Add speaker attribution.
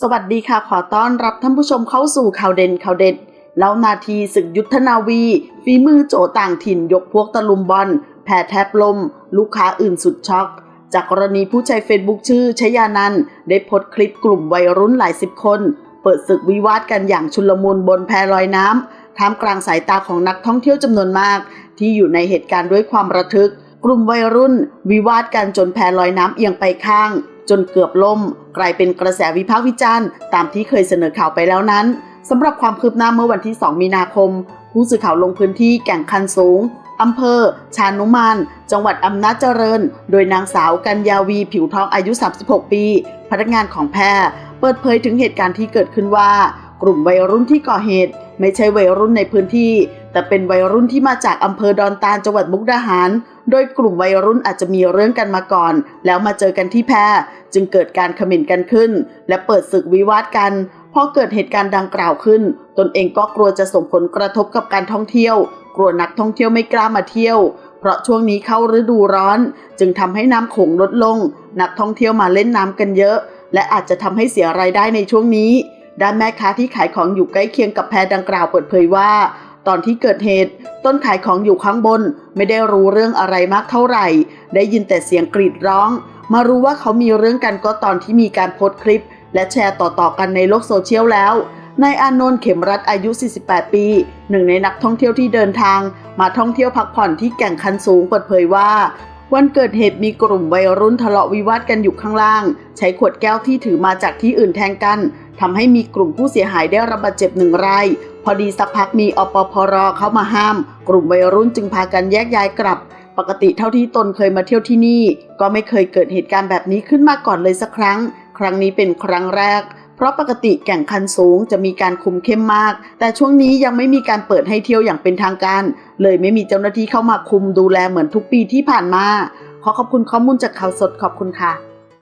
Speaker 1: สวัสดีค่ะ ขอต้อนรับท่านผู้ชมเข้าสู่ข่าวเด่นข่าวเด็ดแล้วนาทีศึกยุทธนาวี ฝีมือโจต่างถิ่นยกพวกตะลุมบอลแผ่แทบลม ลูกค้าอื่นสุดช็อก จากกรณีผู้ใช้เฟซบุ๊กชื่อชยานันได้โพสต์คลิปกลุ่มวัยรุ่นหลายสิบคน เปิดศึกวิวาทกันอย่างชุลมุนบนแพลอยน้ำท่ามกลางสายตาของนักท่องเที่ยวจำนวนมาก ที่อยู่ในเหตุการณ์ด้วยความระทึก กลุ่มวัยรุ่น วิวาทกันจนแพลอยน้ำเอียงไปข้าง จนเกือบล่ม กลายเป็นกระแสวิพากษ์วิจารณ์ตามที่เคยเสนอข่าวไปแล้วนั้นสำหรับความคืบหน้าเมื่อวันที่ 2 มีนาคม ผู้สื่อข่าวลงพื้นที่แก่งคันสูงอำเภอ ชานุมาน จังหวัดอำนาจเจริญ โดยนางสาวกัญญาวีผิวทองอายุ 36 ปี พนักงานของแพรเปิดเผยถึงเหตุการณ์ที่เกิดขึ้นว่า กลุ่มวัยรุ่นที่ก่อเหตุ ไม่ใช่วัยรุ่นในพื้นที่ แต่เป็นวัยรุ่นที่มาจากอำเภอดอนตาลจังหวัดมุกดาหาร โดยกลุ่มวัยรุ่นอาจจะมีเรื่องกันมาก่อน แล้วมาเจอกันที่แพรจึงเกิดการเขม่นกันขึ้น และเปิดศึกวิวาทกันพอเกิดเหตุการณ์ดังกล่าวขึ้น ตนเองก็กลัวจะส่งผลกระทบกับการท่องเที่ยว กลัวนักท่องเที่ยวไม่กล้ามาเที่ยว เพราะช่วงนี้เข้าฤดูร้อน จึงทำให้น้ำโขงลดลง นักท่องเที่ยวมาเล่นน้ำกันเยอะ และอาจจะทำให้เสียรายได้ในช่วงนี้ ด้านแม่ค้าที่ขายของอยู่ใกล้เคียงกับแพรดังกล่าวเปิดเผยว่า ตอนที่เกิดเหตุ ต้นขายของอยู่ข้างบน ไม่ได้รู้เรื่องอะไรมากเท่าไหร่ ได้ยินแต่เสียงกรีดร้อง มารู้ว่าเขามีเรื่องกันก็ตอนที่มีการโพสต์คลิป และแชร์ต่อๆกันในโลกโซเชียลแล้วนายอานนท์เข็มรัตอายุ 48 ปี หนึ่งในนักท่องเที่ยวที่เดินทาง มาท่องเที่ยวพักผ่อนที่แก่งคันสูงเปิดเผยว่า วันเกิดเหตุมีกลุ่มวัยรุ่นทะเลาะวิวาทกันอยู่ข้างล่าง ใช้ขวดแก้วที่ถือมาจากที่อื่นแทงกัน ทำให้มีกลุ่มผู้เสียหายได้รับบาดเจ็บหนึ่งราย พอดีสักพักมีอปพรเข้ามาห้าม กลุ่มวัยรุ่นจึงพากันแยกย้ายกลับ ปกติเท่าที่ตนเคยมาเที่ยวที่นี่ ก็ไม่เคยเกิดเหตุการณ์แบบนี้ขึ้นมาก่อนเลยสักครั้ง ครั้งนี้เป็นครั้งแรก เพราะปกติแก่งคันสูงจะมีการคุมเข้มมาก แต่ช่วงนี้ยังไม่มีการเปิดให้เที่ยวอย่างเป็นทางการ เลยไม่มีเจ้าหน้าที่เข้ามาคุมดูแลเหมือนทุกปีที่ผ่านมา ขอขอบคุณข้อมูลจากข่าวสดขอบคุณค่ะ